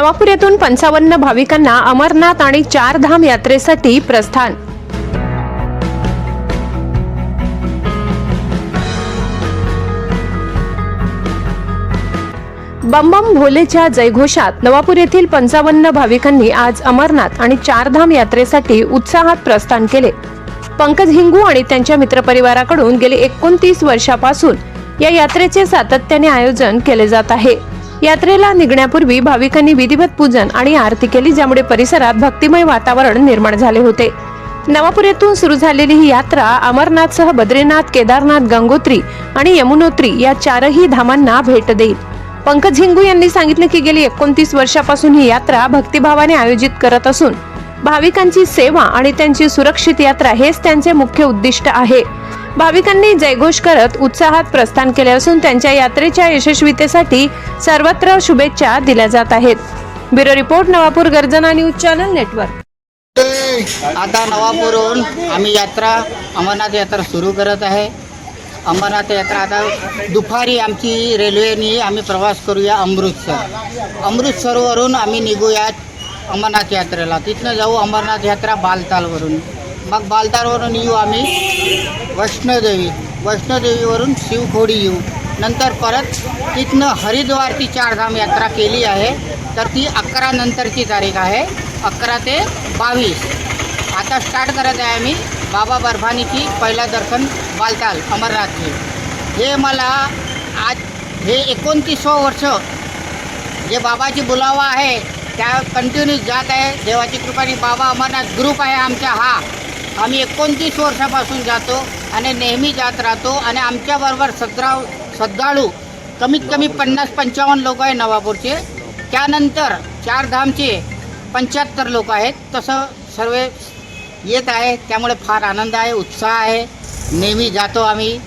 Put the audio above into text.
नवापूर पंचावन्न भाविकांना अमरनाथ आणि चार धाम यात्रेसाठी प्रस्थान. बमबम भोलेच्या जयघोषात नवापूर येथील पंचावन्न भाविकांनी आज अमरनाथ आणि चारधाम यात्रेसाठी उत्साहात प्रस्थान केले. पंकज हिंगू आणि त्यांच्या मित्रपरिवाराकडून गेली एकोणतीस वर्षापासून या यात्रेचे सातत्याने आयोजन केले जात आहे. यात्रेला निघण्यापूर्वी भाविकांनी विधिवत पूजन आणि आरती केली ज्यामुळे परिसरात भक्तिमय वातावरण निर्माण झाले होते. नवापूर सुरू झालेली ही यात्रा अमरनाथसह बद्रीनाथ केदारनाथ गंगोत्री आणि यमुनोत्री या चारही धामांना भेट देईल. पंकज हिंगू यांनी सांगितले की गेली एकोणतीस वर्षापासून ही यात्रा भक्तिभावाने आयोजित करत असून भाविकांची सेवा आणि त्यांची सुरक्षित यात्रा हेच त्यांचे मुख्य उद्दिष्ट आहे. भाविकांनी जयघोष करत उत्साहात प्रस्थान केले असून त्यांच्या यात्रेच्या यशस्वीतेसाठी सर्वत्र शुभेच्छा दिल्या जात आहेत. ब्युरो रिपोर्ट नवापूर गर्जना न्यूज चॅनल नेटवर्क. आता नवापूरहून आम्ही यात्रा अमरनाथ यात्रा सुरू करत आहे. अमरनाथ यात्रा आता दुपारी आमची रेल्वेने आम्ही प्रवास करूया अमृतसर. अमृतसरवरून आम्ही निघूया अमरनाथ यात्रेला. तिथनं जाऊ अमरनाथ यात्रा बालतालवरून. मग बालतालवरून येऊ आम्ही. वैष्णोदेवी. वैष्णोदेवीवरून शिवखोडी येऊ. नंतर परत तिथनं हरिद्वारची चारधाम यात्रा केली आहे. तर ती अकरा नंतरची तारीख आहे. अकरा ते बावीस. आता स्टार्ट करत आहे आम्ही. बाबा बर्फानीची पहिला दर्शन बालताल अमरनाथची. हे मला आज हे एकोणतीसवं वर्ष. जे बाबाची बुलावा आहे त्या कंटिन्यू जात आहे. देवाची कृपाने बाबा अमरनाथ ग्रुप आहे आमचा हा. आम्ही एकोणतीस वर्षापासून जातो आणि नेहमी जात राहतो आणि आमच्याबरोबर सतरा श्रद्धाळू कमीत कमी पन्नास पंचावन्न लोक आहे नवापूरचे. त्यानंतर चारधामचे पंच्याहत्तर लोक आहेत. तसं सर्व येत आहे. त्यामुळे फार आनंद आहे उत्साह आहे. नेहमी जातो आम्ही.